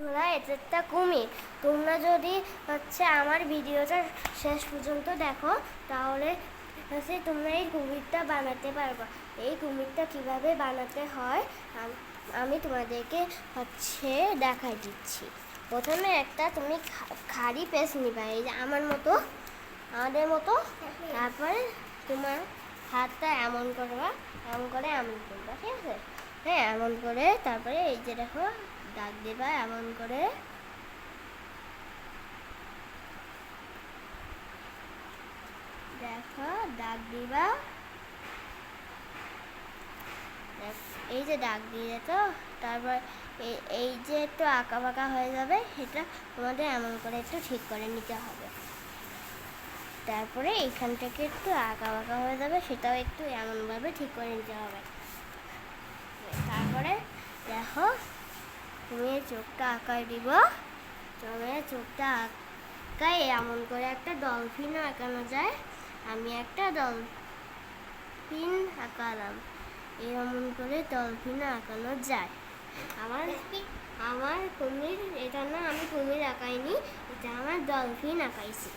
ধরা এটা একটা কুমির তোমরা যদি হচ্ছে আমার ভিডিওটা শেষ পর্যন্ত দেখো, তাহলে হচ্ছে তোমরা এই কুমিরটা বানাতে পারবে। এই কুমিরটা কীভাবে বানাতে হয়, আমি তোমাদেরকে হচ্ছে দেখাই দিচ্ছি। প্রথমে একটা তুমি খাড়ি পেস্ট নিবা, এই যে আমার মতো, আমাদের মতো। তারপরে তোমার হাতটা এমন করবা, এমন করে এমন করবা, ঠিক আছে? হ্যাঁ এমন করে তারপরে এই যে দেখো দাগ দেবা এমন করে। দেখো দাগ দিবা। এই যে দাগ দিয়ে তো, তারপর এই যে একটু আঁকা বাঁকা হয়ে যাবে, সেটা তোমাদের এমন করে একটু ঠিক করে নিতে হবে। তারপরে এইখান থেকে একটু আঁকা বাঁকা হয়ে যাবে, সেটাও একটু এমনভাবে ঠিক করে নিতে হবে। তারপরে দেখো তুমি চোখটা আঁকায় দিব। তুমি চোখটা আঁকায় এমন করে একটা ডলফিনও আঁকানো যায়। আমি একটা ডলফিন আঁকালাম। এমন করে ডলফিনও আঁকানো যায়। আমার আমার কুমির, এটা না আমি কুমির আঁকাইনি, এটা আমার ডলফিন আঁকাইছি।